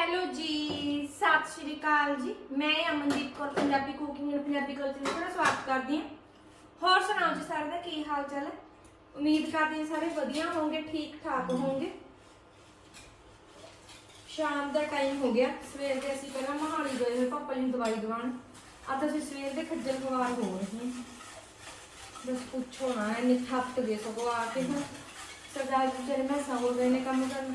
Hello ਜੀ, ਸਤਿ ਸ਼੍ਰੀ ਅਕਾਲ ਜੀ। ਮੈਂ Amandeep Kaur, Punjabi cooking and Punjabi culture ਵਿੱਚ ਤੁਹਾਡਾ ਸਵਾਗਤ ਕਰਦੀ ਹਾਂ। ਹੋਰ ਸੁਣਾਓ ਜੀ ਸਾਰਿਆਂ ਦਾ, ਕੀ ਹਾਲ ਚਾਲ ਹੈ? ਉਮੀਦ ਕਰਦੀ ਹਾਂ ਸਾਰੇ ਵਧੀਆ ਹੋਵੋਗੇ ਠੀਕ ਠਾਕ ਹੋਵੋਗੇ ਸ਼ਾਮ ਦਾ ਟਾਈਮ ਹੋ ਗਿਆ। ਸਵੇਰ ਦੇ ਅਸੀਂ ਪਹਿਲਾਂ ਮਹਾਲੀ ਗਏ ਹੋਏ, ਪਾਪਾ ਜੀ ਨੂੰ ਦਵਾਈ ਦਵਾਉਣ। ਅੱਜ ਅਸੀਂ ਸਵੇਰ ਦੇ ਖੱਜਲ ਖਵਾਰ ਹੋ ਰਹੇ ਹਾਂ ਬਸ ਪੁੱਛੋ ਨਾ, ਇੰਨੇ ਥੱਕ ਗਏ ਸਗੋਂ ਆ ਕੇ। ਸਰਦਾਰ ਜੀ ਤੇਰੇ ਮੈਂ ਹੋ ਗਏ ਨੇ ਕੰਮ ਕਰਨ।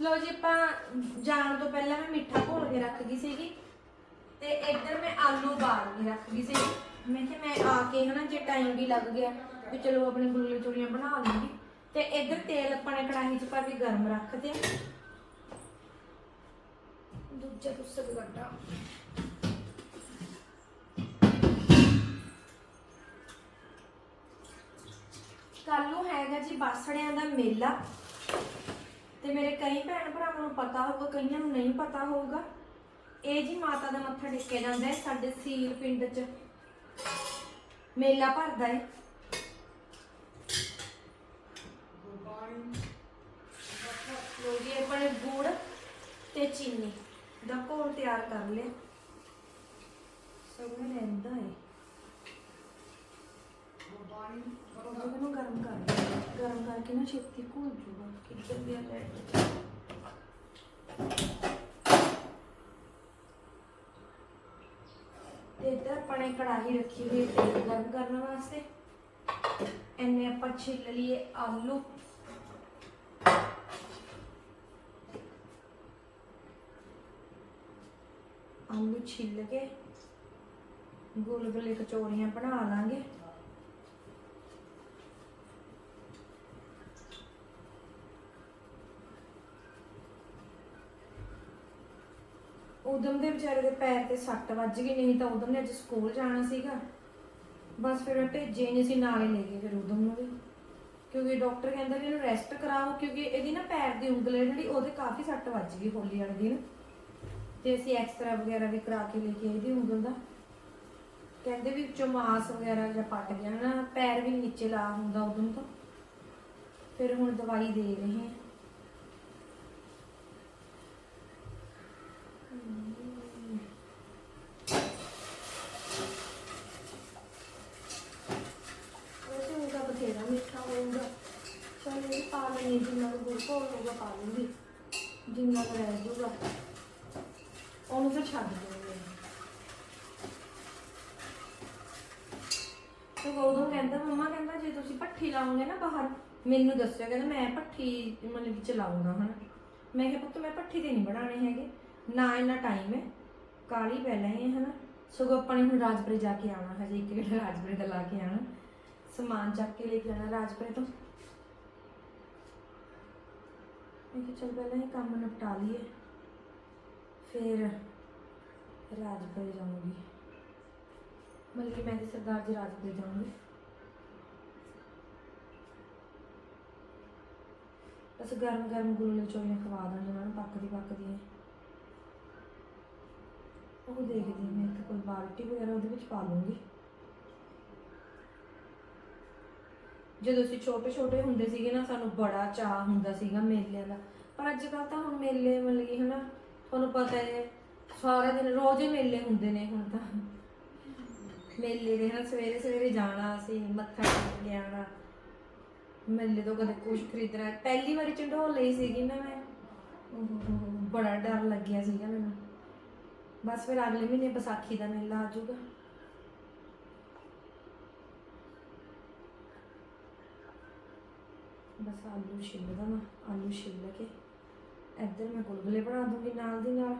ਲੋ ਜੀ ਆਪਾਂ ਜਾਣ ਤੋਂ ਪਹਿਲਾਂ ਮੈਂ ਮਿੱਠਾ ਘੋਲ ਕੇ ਰੱਖ ਗਈ ਸੀਗੀ ਤੇ ਇੱਧਰ ਮੈਂ ਆਲੂ ਉਬਾਲ ਕੇ ਰੱਖ ਗਈ ਸੀ ਮੈਂ ਕਿਹਾ ਮੈਂ ਆ ਕੇ ਹਨਾ ਜੇ ਟਾਈਮ ਵੀ ਲੱਗ ਗਿਆ ਵੀ ਚਲੋ ਆਪਣੇ ਗੁਲਗੁਲੇ ਚੂੜੀਆਂ ਬਣਾ ਲਵਾਂਗੀ ਤੇ ਇੱਧਰ ਤੇਲ ਆਪਾਂ ਨੇ ਕੜਾਹੀ 'ਚ ਪਾ ਕੇ ਗਰਮ ਰੱਖਦੇ ਆ ਦੂਜਾ ਤੁਸਕ ਗੱਡਾ ਕੱਲ ਨੂੰ ਹੈਗਾ ਜੀ ਬਾਸੜਿਆਂ ਦਾ ਮੇਲਾ। ਤੇ ਮੇਰੇ ਕਈ ਭੈਣ ਭਰਾਵਾਂ ਨੂੰ ਪਤਾ ਹੋਊਗਾ, ਕਈਆਂ ਨੂੰ ਨਹੀਂ ਪਤਾ ਹੋਊਗਾ। ਇਹ ਜੀ ਮਾਤਾ ਦਾ ਮੱਥਾ ਟੇਕਿਆ ਜਾਂਦਾ ਹੈ ਸਾਡੇ ਸੀਲ ਪਿੰਡ 'ਚ। ਮੇਲਾ ਭਰਦਾ ਹੈ। ਲੋ ਜੀ ਆਪਣੇ ਗੁੜ ਤੇ ਚੀਨੀ ਦਾ ਘੋਲ ਤਿਆਰ ਕਰ ਲਿਆ। ਸਭ ਰਹਿੰਦਾ ਹੈ। ਜਦੋਂ ਗਰਮ ਕਰ ਲਿਆ। ਗਰਮ ਕਰਕੇ ਨਾ ਛੇਤੀ ਘੁਲ ਜੂਗਾ, ਕਿੱਧਰ ਗਿਆ ਤੇ ਇੱਧਰ ਆਪਾਂ ਨੇ ਕੜਾਹੀ ਰੱਖੀ ਹੋਈ ਤੇਲ ਗਰਮ ਕਰਨ ਵਾਸਤੇ। ਐਨੇ ਆਪਾਂ ਛਿੱਲ ਲਈਏ ਆਲੂ। ਆਲੂ ਛਿੱਲ ਕੇ ਗੁਲਗੁਲੇ ਕਚੌਰੀਆਂ ਬਣਾ ਲਾਂਗੇ। ਉਦਮ ਦੇ ਵਿਚਾਰੇ ਦੇ ਪੈਰ ਤੇ ਸੱਟ ਵੱਜ ਗਈ, ਨਹੀਂ ਤਾਂ ਉਦਮ ਨੇ ਅੱਜ ਸਕੂਲ ਜਾਣਾ ਸੀਗਾ। ਬਸ ਫਿਰ ਮੈਂ ਭੇਜੇ ਨਹੀਂ ਸੀ, ਨਾਲੇ ਲੈ ਗਏ ਫਿਰ ਉਦਮ ਨੂੰ ਵੀ। ਕਿਉਂਕਿ ਡਾਕਟਰ ਕਹਿੰਦਾ ਵੀ ਇਹਨੂੰ ਰੈਸਟ ਕਰਾਓ, ਕਿਉਂਕਿ ਇਹਦੀ ਨਾ ਪੈਰ ਦੀ ਉਂਗਲ ਹੈ ਜਿਹੜੀ, ਉਹਦੇ ਕਾਫੀ ਸੱਟ ਵੱਜ ਗਈ ਹੋਲੀ ਵਾਲੇ ਦਿਨ। ਤੇ ਅਸੀਂ ਐਕਸਰਾ ਵਗੈਰਾ ਵੀ ਕਰਾ ਕੇ ਲੈ ਕੇ ਆਏ ਦੀ ਉਂਗਲ ਦਾ। ਕਹਿੰਦੇ ਵੀ ਵਿੱਚੋਂ ਮਾਸ ਵਗੈਰਾ ਜਾਂ ਪੱਟ ਗਿਆ ਨਾ, ਪੈਰ ਵੀ ਨੀਚੇ ਲਾ ਹੁੰਦਾ ਉਦਮ ਤੋਂ। ਫਿਰ ਹੁਣ ਦਵਾਈ ਦੇ ਰਹੇ ਹਾਂ। ਵੈਸੇ ਉਹਦਾ ਬਥੇਰਾ ਮਿੱਠਾ ਹੋਊਗਾ। ਚਲ ਪਾ ਲੈਣੀ ਜਿੰਨਾ ਕੁ ਗੁੜ ਘੋਲ ਹੋਊਗਾ ਪਾ ਲੂੰਗੀ ਜਿੰਨਾ ਕੁ ਰਹਿ ਜਾਊਗਾ। ਉਹਨੂੰ ਫਿਰ ਛੱਡ ਦੇਵਾਂਗੇ ਤੇ ਉਦੋਂ ਕਹਿੰਦਾ, ਮੰਮਾ ਕਹਿੰਦਾ, ਜੇ ਤੁਸੀਂ ਭੱਠੀ ਲਾਉਂਗੇ ਨਾ ਬਾਹਰ, ਮੈਨੂੰ ਦੱਸਿਓ। ਕਹਿੰਦਾ, ਮੈਂ ਭੱਠੀ ਮਤਲਬ ਕਿ ਚਲਾਉਂਗਾ ਹਨਾ। ਮੈਂ ਕਿਹਾ, ਪੁੱਤ, ਮੈਂ ਭੱਠੀ ਤੇ ਨਹੀਂ ਬਣਾਣੇ ਹੈਗੇ। ਨਾ ਇੰਨਾ ਟਾਈਮ ਹੈ ਕਾਲੀ ਪਹਿਲਾਂ ਹੀ ਹੈ ਹਨਾ। ਸਗੋਂ ਆਪਾਂ ਨੇ ਹੁਣ ਰਾਜਪੁਰੇ ਜਾ ਕੇ ਆਉਣਾ, ਹਜੇ ਇੱਕ ਗੇੜਾ ਰਾਜਪੁਰੇ ਦਾ ਲਾ ਕੇ ਆਉਣਾ। ਸਮਾਨ ਚੱਕ ਕੇ ਲੈ ਕੇ ਜਾਣਾ ਰਾਜਪੁਰੇ ਤੋਂ। ਮੈਂ ਕਿਹਾ ਚਲ ਪਹਿਲਾਂ ਇਹ ਕੰਮ ਨਿਪਟਾ ਲਈਏ, ਫਿਰ ਰਾਜਪੁਰੇ ਜਾਊਂਗੀ। ਮਤਲਬ ਕਿ ਮੈਂ ਤੇ ਸਰਦਾਰ ਜੀ ਰਾਜਪੁਰੇ ਜਾਊਂਗੀ। ਬਸ ਗਰਮ ਗਰਮ ਗੁਲਗੁਲੇ ਚੋਈਆਂ ਖਵਾ ਦਾਂਗੇ, ਉਹਨਾਂ ਨੂੰ ਪੱਕਦੀ ਪੱਕਦੀ ਉਹ ਦੇਖਦੀ ਮੈਂ ਇੱਕ ਕੋਈ ਬਾਲਟੀ ਵਗੈਰਾ ਉਹਦੇ ਵਿੱਚ ਪਾ ਲੂੰਗੀ। ਜਦੋਂ ਅਸੀਂ ਛੋਟੇ ਛੋਟੇ ਹੁੰਦੇ ਸੀਗੇ ਨਾ, ਸਾਨੂੰ ਬੜਾ ਚਾਹ ਹੁੰਦਾ ਸੀਗਾ ਮੇਲਿਆਂ ਦਾ। ਪਰ ਅੱਜ ਕੱਲ ਤਾਂ ਹੁਣ ਮੇਲੇ ਮਤਲਬ ਕਿ ਹਨਾ? ਤੁਹਾਨੂੰ ਪਤਾ ਹੈ ਸਾਰਾ ਦਿਨ ਰੋਜ਼ ਹੀ ਮੇਲੇ ਹੁੰਦੇ ਨੇ ਹੁਣ ਤਾਂ। ਮੇਲੇ ਦੇ ਹਨਾ ਸਵੇਰੇ ਸਵੇਰੇ ਜਾਣਾ ਅਸੀਂ, ਮੱਥਾ ਟੇਕ ਕੇ ਆਉਣਾ। ਮੇਲੇ ਤੋਂ ਕਦੇ ਕੁਝ ਖਰੀਦਣਾ। ਪਹਿਲੀ ਵਾਰੀ ਚੰਡੋਲ ਲਈ ਸੀਗੀ ਨਾ ਮੈਂ। ਬੜਾ ਡਰ ਲੱਗਿਆ ਸੀਗਾ ਮੈਨੂੰ। ਬਸ ਫਿਰ ਅਗਲੇ ਮਹੀਨੇ ਵਿਸਾਖੀ ਦਾ ਮੇਲਾ ਆ ਜਾਊਗਾ। ਬਸ ਆਲੂ ਛਿੱਲ ਦਵਾਂ ਆਲੂ ਛਿੱਲ ਕੇ ਇੱਧਰ ਮੈਂ ਗੁਲਗੁਲੇ ਬਣਾ ਦੂੰਗੀ ਨਾਲ ਦੀ ਨਾਲ।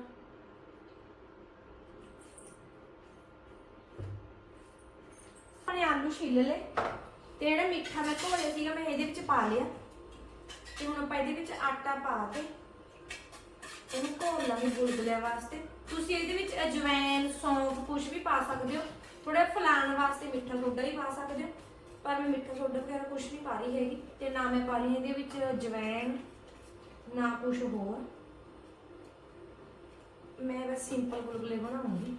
ਆਪਣੇ ਆਲੂ ਛਿੱਲ ਲਏ ਤੇ ਜਿਹੜਾ ਮਿੱਠਾ ਮੈਂ ਘੋਲਿਆ ਸੀਗਾ ਮੈਂ ਇਹਦੇ ਵਿੱਚ ਪਾ ਲਿਆ। ਤੇ ਹੁਣ ਆਪਾਂ ਇਹਦੇ ਵਿੱਚ ਆਟਾ ਪਾ ਕੇ ਇਹਨੂੰ ਘੋਲ ਲਾਂਗੇ ਪਾਵਾਂਗੇ ਵਾਸਤੇ। ਤੁਸੀਂ ਇਹਦੇ ਵਿੱਚ ਅਜਵਾਇਨ ਸੌਂਫ ਕੁਝ ਵੀ ਪਾ ਸਕਦੇ ਹੋ। ਥੋੜਾ ਫਲਾਣ ਵਾਸਤੇ ਮਿੱਠਾ ਸੋਡਾ ਹੀ ਪਾ ਸਕਦੇ ਹੋ। ਪਰ ਮੈਂ ਮਿੱਠਾ ਸੋਡਾ ਵਗੈਰਾ ਕੁਝ ਨਹੀਂ ਪਾ ਰਹੀ ਹੈਗੀ। ਤੇ ਨਾ ਮੈਂ ਪਾ ਰਹੀ ਇਹਦੇ ਵਿੱਚ ਅਜਵਾਇਨ ਨਾ ਕੁਝ ਹੋਰ। ਮੈਂ ਬਸ ਸਿੰਪਲ ਗੁਲਗੁਲੇ ਬਣਾਉਂਗੀ।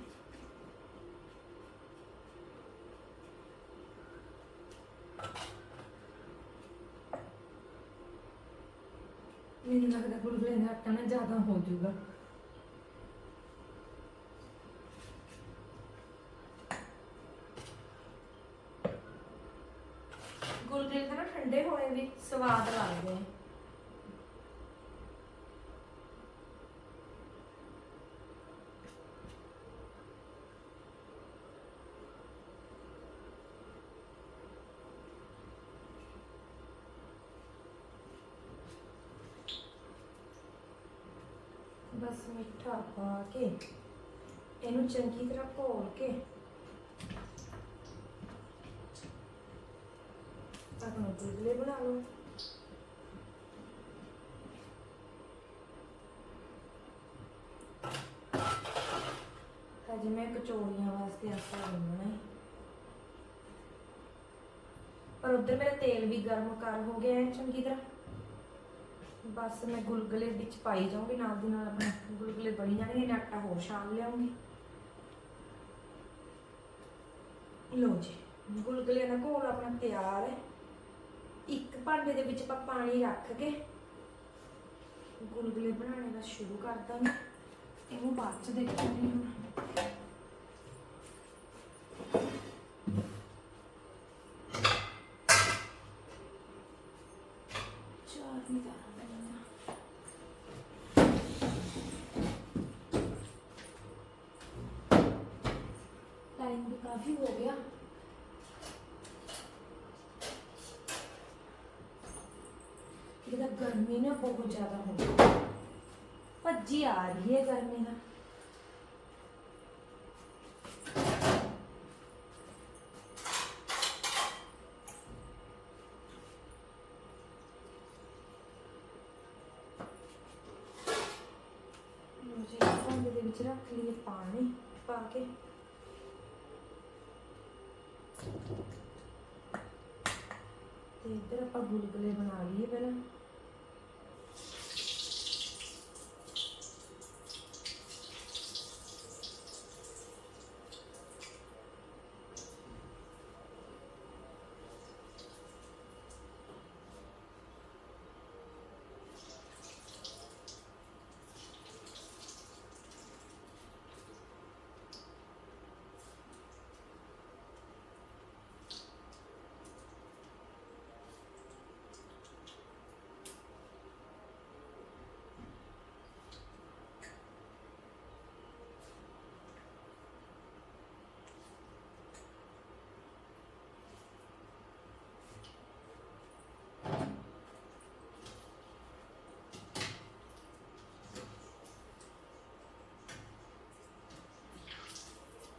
ਮੈਨੂੰ ਲੱਗਦਾ ਗੁਲਗੁਲੇ ਦਾ ਆਟਾ ਨਾ ਜ਼ਿਆਦਾ ਹੋ ਜਾਊਗਾ। ਗੁਲਗੁਲੇ ਤਾਂ ਨਾ ਠੰਡੇ ਹੋਏ ਵੀ ਸਵਾਦ ਲੱਗਦੇ ਆ ਬਸ ਮਿੱਠਾ ਪਾ ਕੇ, ਇਹਨੂੰ ਚੰਗੀ ਤਰ੍ਹਾਂ ਘੋਲ ਕੇ। ਆਪਣਾ ਗੁਲਗੁਲੇ ਬਣਾ ਲਓ। ਹਜੇ ਮੈਂ ਕਚੋਰੀਆਂ ਵਾਸਤੇ ਆਟਾ ਗੁੰਨਣਾ ਹੈ ਪਰ ਉਧਰ ਮੇਰਾ ਤੇਲ ਵੀ ਗਰਮ ਕਰ ਹੋ ਗਿਆ ਹੈ ਚੰਗੀ ਤਰ੍ਹਾਂ। ਬਸ ਮੈਂ ਗੁਲਗੁਲੇ ਵਿੱਚ ਪਾਈ ਜਾਊਂਗੀ, ਨਾਲ ਦੀ ਨਾਲ ਆਪਣੇ ਗੁਲਗੁਲੇ ਬਣੀ ਜਾਣਗੇ ਮੈਂ ਆਟਾ ਹੋਰ ਛਾਣ ਲਿਆਉਂਗੀ ਲਓ ਜੀ ਗੁਲਗੁਲੇ ਦਾ ਘੋਲ ਆਪਣਾ ਤਿਆਰ ਹੈ। ਇੱਕ ਭਾਂਡੇ ਦੇ ਵਿੱਚ ਆਪਾਂ ਪਾਣੀ ਰੱਖ ਕੇ ਗੁਲਗੁਲੇ ਬਣਾਉਣੇ ਦਾ ਸ਼ੁਰੂ ਕਰ ਦਾਂਗੇ। ਇਹਨੂੰ ਬਾਅਦ ਚ ਦੇਖਾਂਗੇ काफ़ी हो गया। मतलब गर्मी ना बहुत ज़्यादा हो गई भज्जी आ रही है गर्मी ना। मुझे रख लिए पानी पा ਤੇ ਇੱਧਰ ਆਪਾਂ ਗੁਲਗੁਲੇ ਬਣਾ ਲਈਏ ਪਹਿਲਾਂ।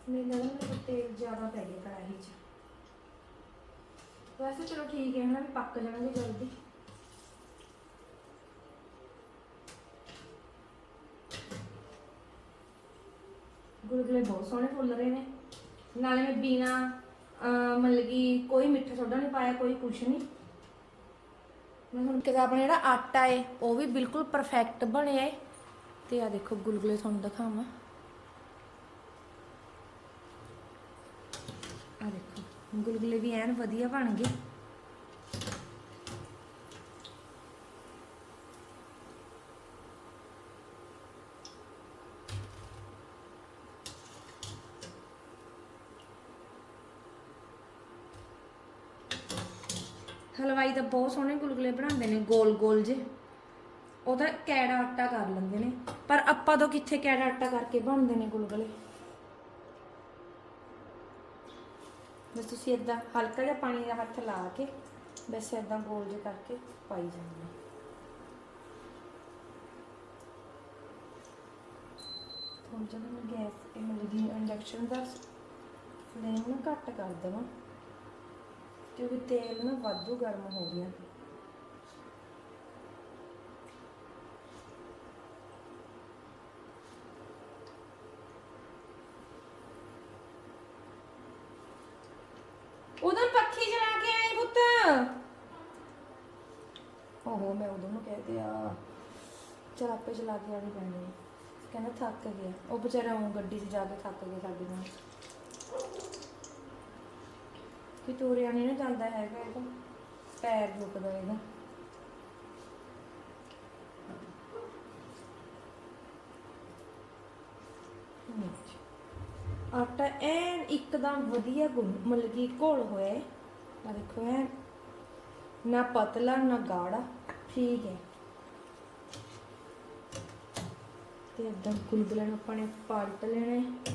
ਮੈਨੂੰ ਲੱਗਦਾ ਮੈਨੂੰ ਤੇਲ ਜ਼ਿਆਦਾ ਪੈ ਗਿਆ ਕੜਾਹੀ 'ਚ। ਵੈਸੇ ਚਲੋ ਠੀਕ ਹੈ, ਹਨਾ ਵੀ ਪੱਕ ਜਾਣਗੇ ਜਲਦੀ। ਗੁਲਗੁਲੇ ਬਹੁਤ ਸੋਹਣੇ ਫੁੱਲ ਰਹੇ ਨੇ। ਨਾਲੇ ਮੈਂ ਬਿਨਾ ਮਤਲਬ ਕਿ ਕੋਈ ਮਿੱਠਾ ਸੋਡਾ ਨਹੀਂ ਪਾਇਆ, ਕੋਈ ਕੁਛ ਨਹੀਂ। ਮੈਂ ਹੁਣ ਕਿ ਆਪਣਾ ਜਿਹੜਾ ਆਟਾ ਏ, ਉਹ ਵੀ ਬਿਲਕੁਲ ਪਰਫੈਕਟ ਬਣਿਆ ਏ। ਤੇ ਆ ਦੇਖੋ ਗੁਲਗੁਲੇ ਤੁਹਾਨੂੰ ਦਿਖਾਵਾਂ ਆ ਦੇਖੋ ਗੁਲਗੁਲੇ ਵੀ ਐਨ ਵਧੀਆ ਬਣ ਗਏ। ਹਲਵਾਈ ਤਾਂ ਬਹੁਤ ਸੋਹਣੇ ਗੁਲਗੁਲੇ ਬਣਾਉਂਦੇ ਨੇ, ਗੋਲ ਗੋਲ ਜੇ ਉਹਦਾ ਕੈੜਾ ਆਟਾ ਕਰ ਲੈਂਦੇ ਨੇ। ਪਰ ਆਪਾਂ ਤੋਂ ਕਿੱਥੇ ਕੈੜਾ ਆਟਾ ਕਰਕੇ ਬਣਦੇ ਨੇ ਗੁਲਗੁਲੇ? ਬਸ ਤੁਸੀਂ ਇਦਾਂ ਹਲਕਾ ਜਿਹਾ ਪਾਣੀ ਦਾ ਹੱਥ ਲਾ ਕੇ ਬਸ ਇਦਾਂ ਗੋਲ ਜਿਹਾ ਕਰਕੇ ਪਾਈ ਜਾਂਦੇ ਨੇ ਹੁਣ ਜਦੋਂ ਮੈਂ ਗੈਸ ਇਹ ਮਤਲਬ ਕਿ ਇੰਡਕਸ਼ਨ ਦਾ ਫਲੇਮ ਨੂੰ ਘੱਟ ਕਰ ਦੇਵਾਂ, ਕਿਉਂਕਿ ਤੇਲ ਨਾ ਵਾਧੂ ਗਰਮ ਹੋ ਗਿਆ। ਉਹ ਮੈਂ ਉਦੋਂ ਨੂੰ ਕਹਿ ਦਿਆ ਚਲ ਆਪੇ ਚਲਾ ਕੇ ਆਣੀ ਪੈਣੀ ਹੈ। ਕਹਿੰਦਾ ਥੱਕ ਗਿਆ। ਉਹ ਵਿਚਾਰਾ ਉਹ ਗੱਡੀ 'ਚ ਜਾ ਕੇ ਥੱਕ ਗਿਆ ਸਾਡੇ ਨਾਲ। ਕਿ ਤੋਰਿਆ ਨਹੀਂ ਨਾ ਜਾਂਦਾ ਹੈਗਾ ਇਹਦਾ ਪੈਰ ਦੁਖਦਾ ਇਹਦਾ। ਆਟਾ ਐਨ ਇੱਕਦਮ ਵਧੀਆ ਗੁੰਨ, ਮਤਲਬ ਕਿ ਘੋਲ ਹੋਇਆ। ਹੈ ਆ ਦੇਖੋ ਐ ਨਾ ਪਤਲਾ, ਨਾ ਗਾੜਾ। ਠੀਕ ਹੈ। ਤੇ ਅੱਧਾ ਗੁਲਗੁਲੇ ਨੂੰ ਆਪਾਂ ਨੇ ਪਲਟ ਲੈਣਾ। ਹੈ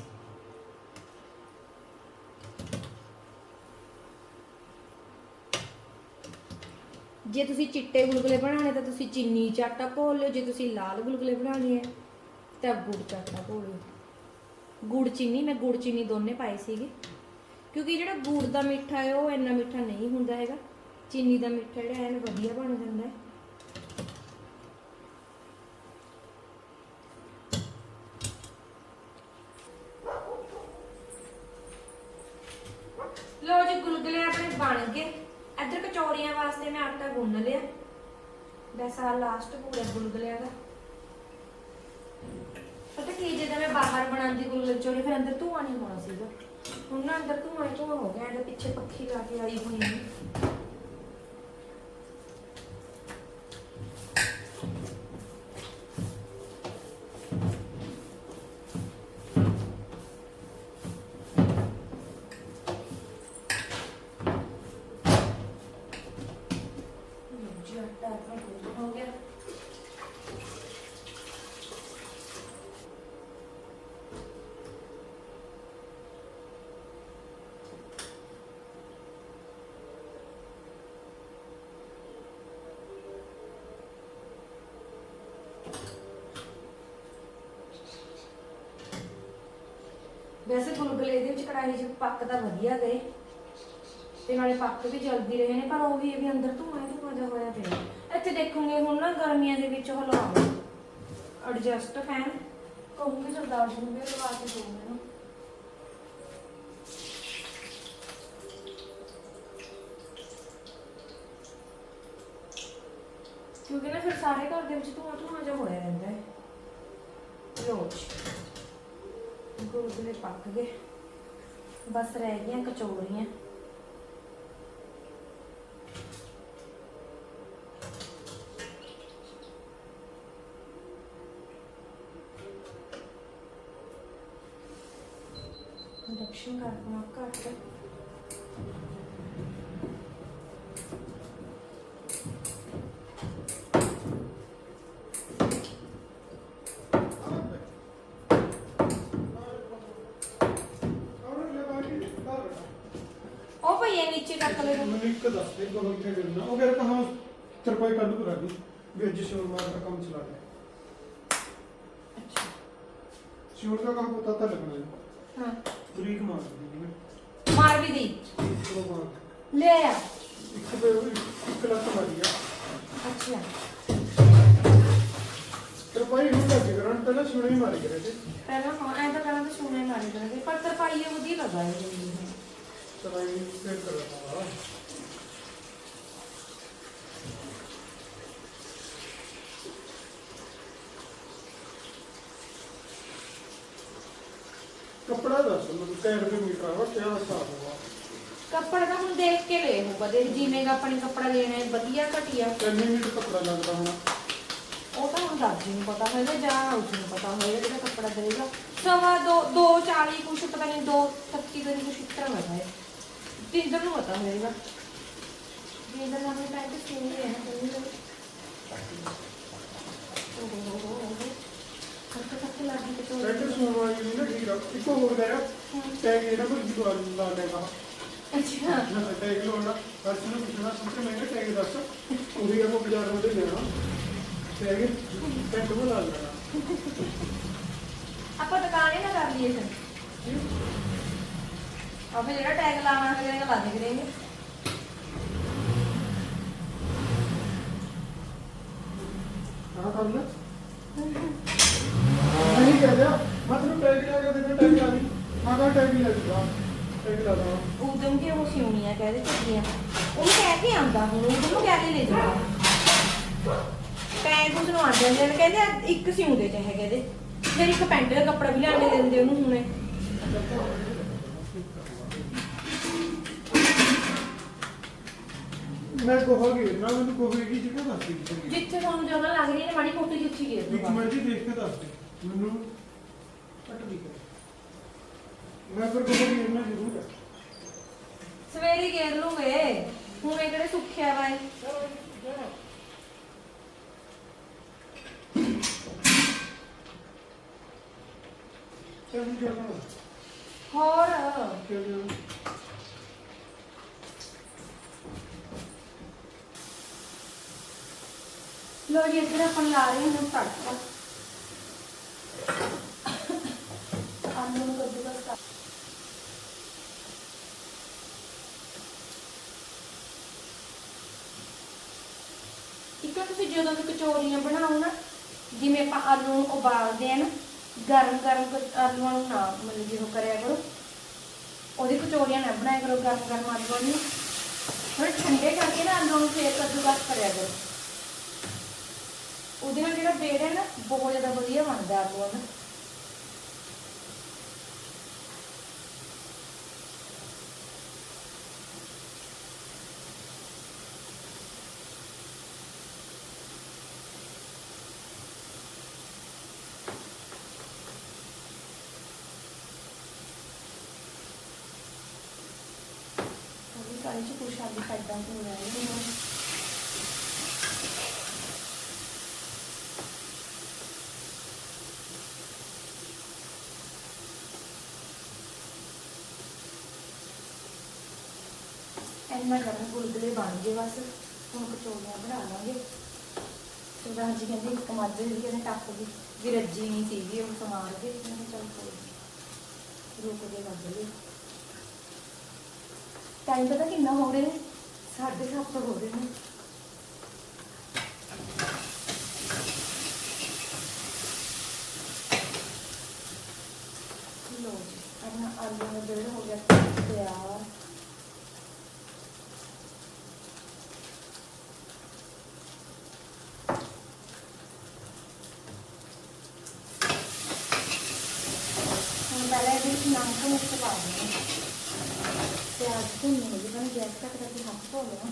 ਜੇ ਤੁਸੀਂ ਚਿੱਟੇ ਗੁਲਗੁਲੇ ਬਣਾਉਣੇ ਤਾਂ ਤੁਸੀਂ ਚੀਨੀ ਚ ਆਟਾ ਘੋਲ ਲਿਓ, ਜੇ ਤੁਸੀਂ ਲਾਲ ਗੁਲਗੁਲੇ ਬਣਾਉਣੇ ਹੈ ਤਾਂ ਗੁੜ ਚ ਆਟਾ ਘੋਲ ਲਿਓ। ਗੁੜ ਚੀਨੀ, ਮੈਂ ਗੁੜ ਚੀਨੀ ਦੋਨੇ ਪਾਏ ਸੀਗੇ। ਕਿਉਂਕਿ ਜਿਹੜਾ ਗੁੜ ਦਾ ਮਿੱਠਾ ਹੈ, ਉਹ ਇੰਨਾ ਮਿੱਠਾ ਨਹੀਂ ਹੁੰਦਾ ਹੈਗਾ। ਚੀਨੀ ਦਾ ਮਿੱਠਾ ਜਿਹੜਾ ਐਨ ਵਧੀਆ ਬਣ ਜਾਂਦਾ ਹੈ ਲੋ ਜੀ ਗੁਲਗੁਲੇ ਆਪਣੇ ਬਣ ਗਏ ਇੱਧਰ ਕਚੌਰੀਆਂ ਵਾਸਤੇ ਮੈਂ ਲਿਆ। ਬਸ ਆ ਲਾਸਟ ਪੂਰਾ ਗੁਲਗੁਲਿਆਂ ਦਾ। ਪਤਾ ਕੀ, ਜਦੋਂ ਮੈਂ ਬਾਹਰ ਬਣਾਉਂਦੀ ਗੁਲਗੁਲੇ ਕਚੌਰੀ ਫਿਰ ਅੰਦਰ ਧੂਆਂ ਨਹੀਂ ਹੋਣਾ ਸੀਗਾ। ਹੁਣ ਨਾ ਅੰਦਰ ਧੂਆਂ ਹੀ ਧੂਆਂ ਹੋ ਗਿਆ ਇਹਦੇ ਪਿੱਛੇ ਪੱਖੀ ਲਾ ਕੇ ਆਈ ਹੋਈ ਹੈ ਜੀ ਆਟਾ ਆਪਣਾ ਗੁੰਨ ਹੋ ਗਿਆ ਵੈਸੇ ਗੁਲਗੁਲੇ ਦੇ ਵਿੱਚ ਕੜਾਹੀ 'ਚ ਪੱਕਦਾ ਵਧੀਆ ਗਏ। ਤੇ ਨਾਲੇ ਪੱਕ ਵੀ ਜਲਦੀ ਰਹੇ ਨੇ, ਪਰ ਉਹ ਵੀ ਇਹ ਵੀ ਅੰਦਰ ਧੂਆਂ ਧੂਆਂ ਜਿਹਾ ਹੋਇਆ ਪਿਆ। ਇੱਥੇ ਦੇਖੋਗੇ ਹੁਣ ਨਾ ਗਰਮੀਆਂ ਦੇ ਵਿੱਚ ਉਹ ਐਡਜਸਟ ਫੈਨ ਕਹੂੰਗੀ ਸਰਦਾਰ ਜੀ ਨੂੰ ਵੀ ਲਵਾ ਕੇ ਦੋ ਮੈਨੂੰ। ਕਿਉਂਕਿ ਨਾ ਫਿਰ ਸਾਰੇ ਘਰ ਦੇ ਵਿੱਚ ਧੂਆਂ ਧੂਆਂ ਜਿਹਾ ਹੋਇਆ ਰਹਿੰਦਾ ਹੈ। ਲੋ ਗੁਲਗੁਲੇ ਪੱਕ ਗਏ। ਬਸ ਰਹਿ ਗਈਆਂ ਕਚੌਰੀਆਂ ਇੰਡਕਸ਼ਨ ਕਰ ਦਵਾਂ ਘੱਟ। ਇੱਕ ਦੱਸ ਦੇ ਕਦੋਂ ਇੱਥੇ ਕਰਨਾ ਉਹ ਕਹਿੰਦਾ ਕਹਾਂ ਤਰਪਾਈ ਕੱਲ ਕਰਾ ਦੀ ਵੀ ਅੱਜ ਸ਼ੋਰ ਮਾਰ ਦਾ ਕੰਮ ਚਲਾ ਅੱਛਾ। ਸ਼ੋਰ ਦਾ ਕੰਮ ਪਤਾ ਤਾਂ ਲੱਗਣਾ ਹੈ। ਹਾਂ। ਬਰੀਕ ਮਾਰ ਦੀ ਮੈਂ ਮਾਰ ਵੀ ਦੀ। ਚਲੋ ਮਾਰ ਲੈ ਆ। ਇੱਕ ਤੇ ਇੱਕ ਲੱਤ ਮਾਰੀ ਆ। ਅੱਛਾ। ਤਰਪਾਈ ਹੁਣ ਲੱਗ ਕਰਨ ਪਹਿਲਾਂ ਸ਼ੋਰ ਹੀ ਮਾਰੀ ਕਰੇ ਤੇ ਪਹਿਲਾਂ ਹਾਂ ਐਂ ਤਾਂ ਪਹਿਲਾਂ ਤਾਂ ਸੁਣੇ ਮਾਰੇ ਕਰਾਂਗੇ ਪਰ ਤਰਪਾਈ ਵਧੀਆ ਲੱਗਾ ਹੈ। ਤਰਪਾਈ ਫਿਰ ਕਰਦਾ। ਕੱਪੜਾ ਦੱਸ ਮੈਨੂੰ ਕਿੰਨੇ ਰੁਪਏ ਮੀਟਰ ਆ ਕਿਆ ਹਿਸਾਬ ਹੋਗਾ ਕੱਪੜਾ ਤਾਂ ਹੁਣ ਦੇਖ ਕੇ ਲੈ ਹੋ ਬਦੇ ਜਿਵੇਂ ਦਾ ਆਪਣੀ ਕੱਪੜਾ ਲੈਣਾ ਹੈ ਵਧੀਆ ਘਟੀਆ। ਕਿੰਨੇ ਮੀਟਰ ਕੱਪੜਾ ਲੱਗਦਾ ਹੋਣਾ? ਉਹ ਤਾਂ ਹੁਣ ਦਰਜੀ ਨੂੰ ਪਤਾ ਹੋਏਗਾ ਜਾਂ ਉਸ ਨੂੰ ਪਤਾ ਹੋਏਗਾ ਜਿਹੜਾ ਕੱਪੜਾ ਦੇਗਾ ਸਵਾ ਦੋ ਦੋ 40 ਕੁਛ ਪਤਾ ਨਹੀਂ ਦੋ 30 ਦਾ ਕੁਛ ਇਸ ਤਰ੍ਹਾਂ ਲੱਗਾ ਹੈ। ਤਿੰਦਰ ਨੂੰ ਪਤਾ ਹੋਏਗਾ। ਜਿੰਦਰ ਨਾਲ ਮੈਂ ਪੈਂਟ ਸੀਨੀ ਹੈ ਨਾ ਉਹ ਹੋ ਹੋ ਹੋ। ਤੇ ਸੁਣਨ ਵਾਲੀ ਨੂੰ ਨਾ ਠੀਕ ਆ। ਇੱਕ ਹੋਰ ਗਿਆ ਟੈਗ ਇਹਨਾਂ ਕੋਲ ਜਿਹਾ ਲਾ ਦੇਗਾ ਅੱਛਾ। ਟੈਗ ਲਾਉਣਾ ਹਰਸ਼ ਨੂੰ ਪੁੱਛਣਾ ਸਭ ਤੋਂ ਮਹਿੰਗਾ ਟੈਗ ਦੱਸ। ਉਹੀ ਆਪਾਂ ਬਾਜ਼ਾਰ ਵਿੱਚ ਲੈਣਾ ਟੈਗ ਟੈਗ ਉਹ ਲਾ ਲੈਣਾ। ਆਪਾਂ ਦੁਕਾਨੇ ਨਾ ਕਰ ਲਈਏ ਫਿਰ। ਆਪੇ ਜਿਹੜਾ ਟੈਗ ਲਾਣਾ ਹੈ ਜਿਹੜਾ ਲਾ ਦੇ ਕरेंगे ਹਾਂ ਕਰ ਲੈ। ਨਹੀਂ ਕਹਿ ਦਿਆ ਮਤਲਬ ਟੈਗ ਲਾ ਕੇ ਦੇਣਾ ਟੈਗ ਲਾ ਦੀ। ਹਾਂ ਕਾ ਟੈਗ ਲਾ ਦੂਗਾ ਟੈਗ ਲਾ ਦਵਾ ਉਦਮ ਕੇ ਉਹ ਸਿਉਣੀਆਂ ਕਹਦੇ ਚੱਲੀਆਂ ਉਹਨੂੰ ਕਹਿ ਕੇ ਆਂਦਾ ਹੁਣ ਉਦਮ ਕਹਿ ਕੇ ਲੈ ਜਾਣਾ ਪੈਸੇ ਕੁਝ ਨੂੰ ਆ ਨੇ, ਕਹਿੰਦੇ ਇੱਕ ਸਿਉਂਦੇ ਚਾਹੇ ਕਹਿੰਦੇ। ਫਿਰ ਇੱਕ ਪੈਂਟ ਦਾ ਕੱਪੜਾ ਵੀ ਲਿਆ ਦਿੰਦੇ ਉਹਨੂੰ ਹੁਣੇ। ਮੈਂ ਕਹਾਂਗੀ ਨਾ ਮੈਨੂੰ ਕਹੇਗੀ ਜਗ੍ਹਾ ਦੱਸ ਦੇ ਕਿੱਥੇ। ਜਿੱਥੇ ਤੁਹਾਨੂੰ ਜਗ੍ਹਾ ਲੱਗ ਰਹੀ ਹੈ ਮਾੜੀ ਮੋਟੀ ਜਿੱਥੇ ਗਏ ਇੱਕ ਮਿੰਟ ਹੀ ਦੇਖ ਕੇ ਦੱਸ ਦੇ। ਮੈਨੂੰ ਕੱਟ ਦੀ ਕਰ। ਮੈਂ ਫਿਰ ਕਹਾਂਗੀ ਨਾ ਜ਼ਰੂਰ ਹੈ ਸਵੇਰੇ ਹੀ ਗੇਰ ਲੂਗੇ। ਹੁਣ ਇਹ ਕਿਹੜੇ ਸੁੱਖਿਆ ਵਾ ਇਹ। ਚੱਲ ਜੀ ਜਾਣਾ ਹੋਰ? ਚੱਲ ਜੀ। ਲੋ ਜੀ, ਇੱਧਰ ਆਪਾਂ ਲਾ ਰਹੇ ਹਾਂ ਤੜਕਾ ਆਲੂ ਨੂੰ ਕੱਦੂਕਸ ਕਰ ਇੱਕ ਤੁਸੀਂ ਜਦੋਂ ਵੀ ਕਚੌਰੀਆਂ ਬਣਾਓ ਨਾ, ਜਿਵੇਂ ਆਪਾਂ ਆਲੂ ਨੂੰ ਉਬਾਲਦੇ ਆ ਨਾ, ਗਰਮ ਗਰਮ ਆਲੂਆਂ ਨੂੰ ਨਾ, ਮਤਲਬ ਕਿ ਕਰਿਆ ਕਰੋ। ਉਹਦੀ ਕਚੋਰੀਆਂ ਨਾ ਬਣਾਇਆ ਕਰੋ, ਗਰਮ ਗਰਮ ਆਲੂਆਂ ਨੂੰ। ਥੋੜੇ ਠੰਡੇ ਕਰਕੇ ਨਾ ਆਲੂਆਂ ਨੂੰ ਫੇਰ ਕੱਦੂ ਕੱਦੂਕਸ ਕਰਿਆ ਕਰੋ। ਉਹਦੇ ਨਾਲ ਜਿਹੜਾ ਬੇੜ ਹੈ ਨਾ ਬਹੁਤ ਜ਼ਿਆਦਾ ਵਧੀਆ ਬਣਦਾ ਆਲੂਆਂ ਦਾ ਉਹ ਵੀ ਕਾਲੀ ਚ ਕੁਛ ਆਲੂ ਸਾਈਡਾਂ ਤੋਂ ਹੋ ਰਹੇ ਨੇ ਇੰਨਾ ਗਰਮ ਗੁਲਗੁਲੇ ਬਣ ਗਏ ਬਸ, ਹੁਣ ਕਚੋਰੀਆਂ ਬਣਾ ਲਾਂਗੇ। ਤੇ ਰਾਜ ਜੀ ਕਹਿੰਦੇ ਇੱਕ ਮੱਝ ਜਿਹੜੀ ਇਹਨੇ ਟੱਪ ਗਈ, ਵੀ ਰੱਜੀ ਨਹੀਂ ਸੀਗੀ ਉਹ ਸਮਾਰ ਕੇ ਮੈਂ ਕਿਹਾ ਚੱਲ ਕੋਈ ਨੀ। ਰੁਕ ਕੇ ਲੱਗ ਲਈ ਟਾਈਮ ਪਤਾ ਕਿੰਨਾ ਹੋ ਰਹੇ? ਨੇ ਸਾਢੇ ਸੱਤ ਹੋ ਰਹੇ ਨੇ ਲੋ ਜੀ ਆਪਣਾ ਆਲੂ ਦਾ ਡੇਢ ਹੋ ਗਿਆ ਤਿਆਰ ਹੁਣ ਪਹਿਲਾਂ ਇਹਦੇ ਵਿੱਚ ਨਮਕ ਮਿਰਚ ਪਾ ਦੇਣਾ ਪਿਆਜ਼ ਭੁੰਨੇ ਹੋ ਜਿਹਨਾਂ ਗੈਸ ਘੱਟ ਕਰਕੇ ਹੱਥ ਧੋ ਲੈਣਾ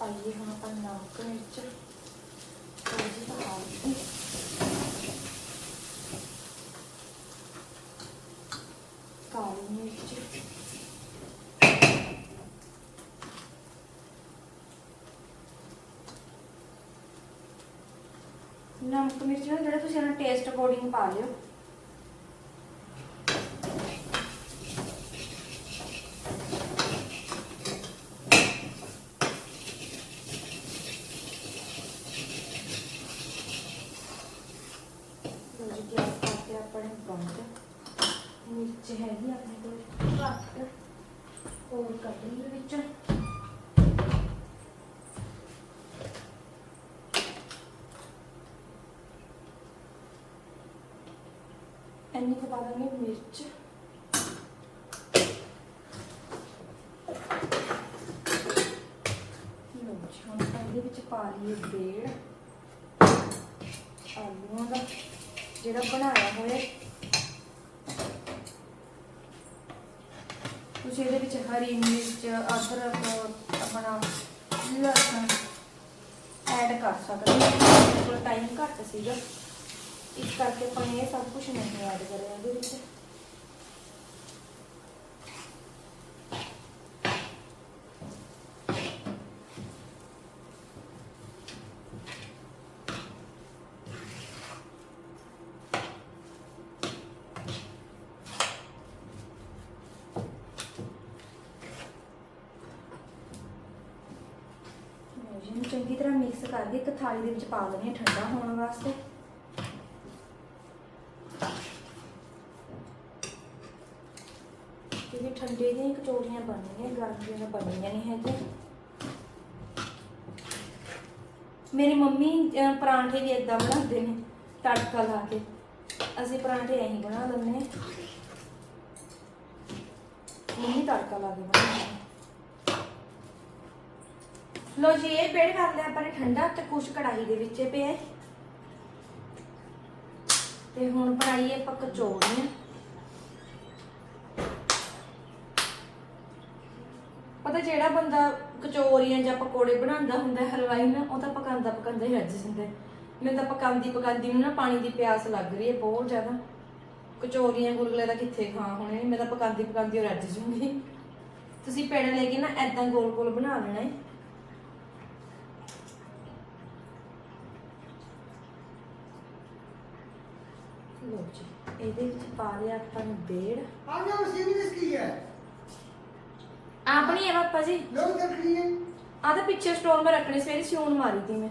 ਇਹਦੇ ਵਿੱਚ ਪਾਈਏ ਹੁਣ ਆਪਾਂ ਨਮਕ ਮਿਰਚ ਥੋੜੀ ਜਿਹੀ ਹਲਦੀ ਕਾਲੀ ਮਿਰਚ ਨਮਕ ਮਿਰਚ ਨਾ ਜਿਹੜਾ ਤੁਸੀਂ ਆਪਣਾ ਟੇਸਟ ਅਕੋਰਡਿੰਗ ਪਾ ਲਿਓ ਲਓ ਜੀ ਗੈਸ ਕਰਕੇ ਆਪਣੇ ਬੰਦ ਮਿਰਚ ਹੈਗੀ ਆਪਣੇ ਕੋਲ ਘੱਟ ਹੋਰ ਕੱਢ ਲਈ ਵਿੱਚ ਇੰਨੀ ਕੁ ਪਾ ਦਾਂਗੇ ਮਿਰਚ। ਲਓ ਜੀ, ਹੁਣ ਇਹਦੇ ਵਿੱਚ ਪਾ ਲਈਏ ਬੇੜ ਆਲੂਆਂ ਦਾ, ਜਿਹੜਾ ਬਣਾਇਆ ਹੋਇਆ। ਤੁਸੀਂ ਇਹਦੇ ਵਿੱਚ ਹਰੀ ਮਿਰਚ, ਅਦਰਕ, ਆਪਣਾ ਲਸਣ ਐਡ ਕਰ ਸਕਦੇ ਹੋ। ਕੋਲ ਟਾਈਮ ਘੱਟ ਸੀਗਾ। ਇਸ ਕਰਕੇ ਆਪਾਂ ਇਹ ਸਭ ਕੁਝ ਨਹੀਂ ਐਡ ਕਰਿਆ ਇਹਦੇ ਵਿੱਚ। ਇਹਨੂੰ ਚੰਗੀ ਤਰ੍ਹਾਂ ਮਿਕਸ ਕਰਕੇ ਇੱਕ ਥਾਲੀ ਦੇ ਵਿੱਚ ਪਾ ਲੈਣੀ ਹੈ ਠੰਡਾ ਹੋਣ ਵਾਸਤੇ। ਕਿਉਂਕਿ ਦੀਆਂ ਹੀ ਬਣਨੀਆਂ ਗਰਮ ਬਣਨੀਆਂ ਨਹੀਂ ਹੈਗੀਆਂ। ਮੇਰੀ ਮੰਮੀ ਅਹ, ਪਰਾਂਠੇ ਵੀ ਇਦਾਂ ਬਣਾਉਂਦੇ ਨੇ ਤੜਕਾ ਲਾ ਕੇ। ਅਸੀਂ ਪਰਾਂਠੇ ਐਂ ਬਣਾ ਲੈਂਦੇ ਹਾਂ। ਮੰਮੀ ਤੜਕਾ ਲਾ ਕੇ ਬਣਾਉਂਦੇ ਨੇ। ਲੋ ਜੀ ਇਹ ਪੇੜ ਕਰ ਲਿਆ ਆਪਾਂ ਨੇ ਠੰਡਾ ਤੇ ਕੁਛ ਕੜਾਹੀ ਦੇ ਵਿੱਚ ਪਿਆ। ਹੈ। ਤੇ ਹੁਣ ਬਣਾਈਏ ਆਪਾਂ ਕਚੌੜੀਆਂ ਪਤਾ ਜਿਹੜਾ ਬੰਦਾ ਕਚੌਰੀਆਂ ਜਾਂ ਪਕੌੜੇ ਬਣਾਉਂਦਾ ਹੁੰਦਾ ਹੈ, ਹਲਵਾਈ ਨਾ ਉਹ ਤਾਂ ਪਕਾਉਂਦਾ ਪਕਾਉਂਦਾ ਹੀ ਰੱਜ ਜਾਂਦਾ ਹੈ। ਮੈਨੂੰ ਤਾਂ ਪਕਾਉਂਦੀ ਪਕਾਉਂਦੀ ਨੂੰ ਨਾ ਪਾਣੀ ਦੀ ਪਿਆਸ ਲੱਗ ਰਹੀ ਹੈ ਬਹੁਤ ਜ਼ਿਆਦਾ ਕਚੌਰੀਆਂ ਗੁਲਗੁਲੇ ਦਾ ਕਿੱਥੇ ਖਾ ਹੋਣੇ ਮੈਂ ਤਾਂ ਪਕਾਉਂਦੀ ਪਕਾਉਂਦੀ ਓ ਰੱਜ ਜੂੰਗੀ ਤੁਸੀਂ ਪੇੜਾ ਲੈ ਕੇ ਨਾ ਐਦਾਂ ਗੋਲ ਗੋਲ ਬਣਾ ਲੈਣਾ ਹੈ ਲੋ ਜੀ ਇਹਦੇ ਵਿੱਚ ਪਾ ਲਿਆ ਆਪਾਂ ਨੇ ਬੇੜ आगे मशीन किसकी है ਆਪਣੀ ਹੈ ਪਾਪਾ ਜੀ। ਲੋਕ ਰੱਖਣੀ ਹੈ ਆ ਤਾਂ ਪਿੱਛੇ ਸਟੋਰ ਮੈਂ ਰੱਖਣੀ ਸਵੇਰੇ ਸਿਉਣ ਮਾਰੀ ਤੀ ਮੈਂ।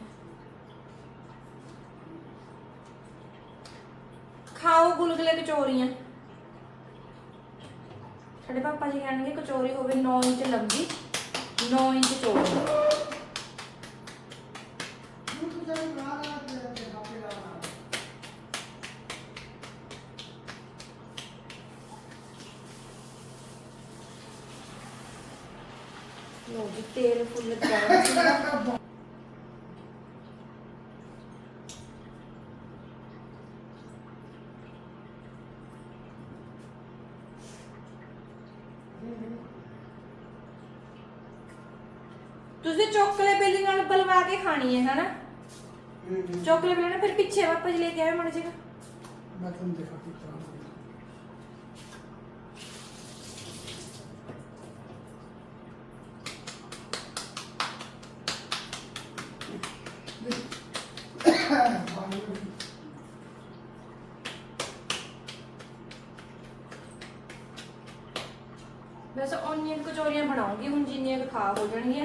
ਖਾਓ ਗੁਲਗੁਲੇ ਕਚੋਰੀਆਂ। ਸਾਡੇ ਪਾਪਾ ਜੀ ਕਹਿਣਗੇ ਕਚੋਰੀ ਹੋਵੇ 9 ਇੰਚ ਲੰਬੀ 9 ਇੰਚ ਚੌੜੀ। बनानी है ना? चॉकलेट लेना फिर पीछे वापस लेके आए मर जाएगा वैसे ऑनियन कचौरियाँ बनाऊँगी हूँ जिन्हें खा हो जाएँगी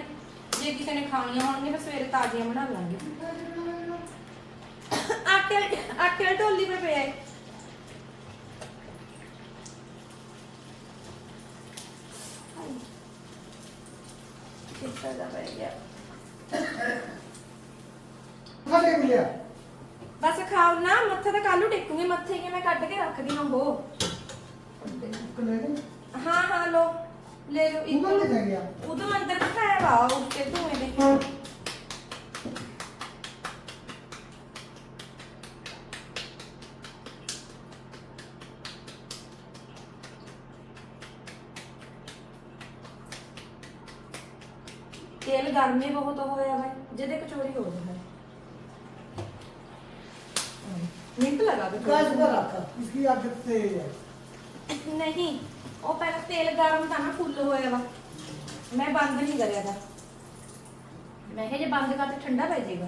ਜੇ ਕਿਸੇ ਨੇ ਖਾਣੀਆਂ ਹੋਣਗੀਆਂ ਫਿਰ ਸਵੇਰੇ ਤਾਜ਼ੀਆਂ ਬਣਾ ਲਾਂਗੇ। ਆਟੇ ਆਟੇ ਢੋਲੀ ਪੇ ਪਿਆ ਕਿੱਥੇ ਦਾ ਪੈ ਗਿਆ? ਮੱਥੇ ਮਿਲਿਆ ਬਸ ਖਾਓ ਨਾ ਮੱਥੇ ਤਾਂ ਕੱਲ ਨੂੰ ਟੇਕੂਗੀ ਮੱਥੇ ਕਿ ਮੈਂ ਕੱਢ ਕੇ ਰੱਖਦੀ ਹਾਂ ਉਹ। ਤੇਲ ਗਰਮੀ ਬਹੁਤ ਹੋਇਆ ਵਾ ਜਿਹਦੇ ਕਚੋਰੀ ਹੋ ਜਾਂਦਾ ਮਿੰਟ ਲਗਾ ਕੇ गैस पर रखा इसकी आदत से है ਨਹੀਂ ਉਹ ਪਹਿਲਾਂ ਤੇਲ ਗਰਮ ਤਾਂ ਨਾ ਫੁੱਲ ਹੋਇਆ ਵਾ ਮੈਂ ਬੰਦ ਨਹੀਂ ਕਰਿਆ ਦਾ ਮੈਂ ਕਿਹਾ ਜੇ ਬੰਦ ਕਰ ਤੇ ਠੰਡਾ ਪੈ ਜਾਏਗਾ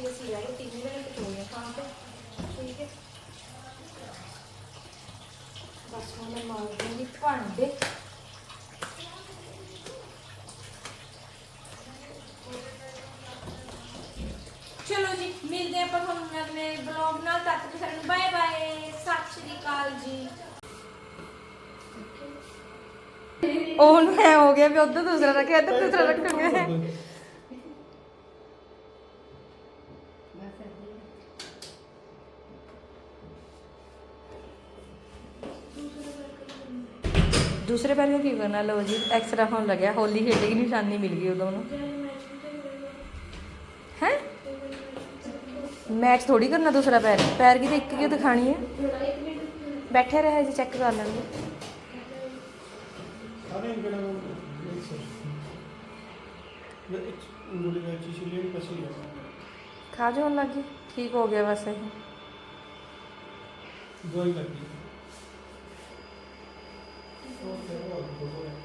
ਸਰਦਾਰ ਜੀ ਅਸੀਂ ਆਏ ਤਿੰਨ ਵੇਲੇ ਕਚੌਰੀਆਂ ਖਾਣ ਤੇ। ਠੀਕ ਹੈ। ਬਸ ਹੁਣ ਮੈਂ ਮਾਰ ਦੂੰਗੀ ਚਲੋ ਜੀ, ਮਿਲਦੇ ਹਾਂ ਆਪਾਂ ਤੁਹਾਨੂੰ ਅਗਲੇ ਬਲੌਗ ਨਾਲ। ਤਦ ਤੱਕ ਸਾਰਿਆਂ ਬਾਏ ਬਾਏ ਸਤਿ ਸ਼੍ਰੀ ਅਕਾਲ ਜੀ। ਉਹਨੂੰ ਐ ਹੋ ਗਿਆ ਵੀ ਉਧਰ ਦੂਸਰਾ ਰੱਖਿਆ, ਇੱਧਰ ਦੂਸਰਾ ਰੱਖਾਂਗੇ। ਦੂਸਰੇ ਪੈਰ ਕੀ ਕਰਨਾ ਲੋ ਜੀ ਐਕਸਰਾ ਹੋਣ ਲੱਗਿਆ ਹੋਲੀ ਖੇਡੇ ਦੀ ਨਿਸ਼ਾਨੀ ਮਿਲ ਗਈ ਉਦੋਂ ਨੂੰ। ਹੈ? ਮੈਚ ਥੋੜੀ ਕਰਨਾ ਦੂਸਰਾ ਪੈਰ। ਪੈਰ ਕੀ ਤੇ ਇੱਕ ਕੀ ਦਿਖਾਣੀ ਹੈ? ਬੈਠੇ ਰਹੇ ਜੀ ਚੈੱਕ ਕਰ ਲੈਣਗੇ। ਨੂੰ ਖਾ ਜਾਣ ਲੱਗੀ। ਠੀਕ ਹੋ ਗਿਆ ਇਹ। ਦਵਾਈ ਲੱਗੀ। ਉਹ ਤੇ ਉਹ ਫੋਟੋ ਹੈ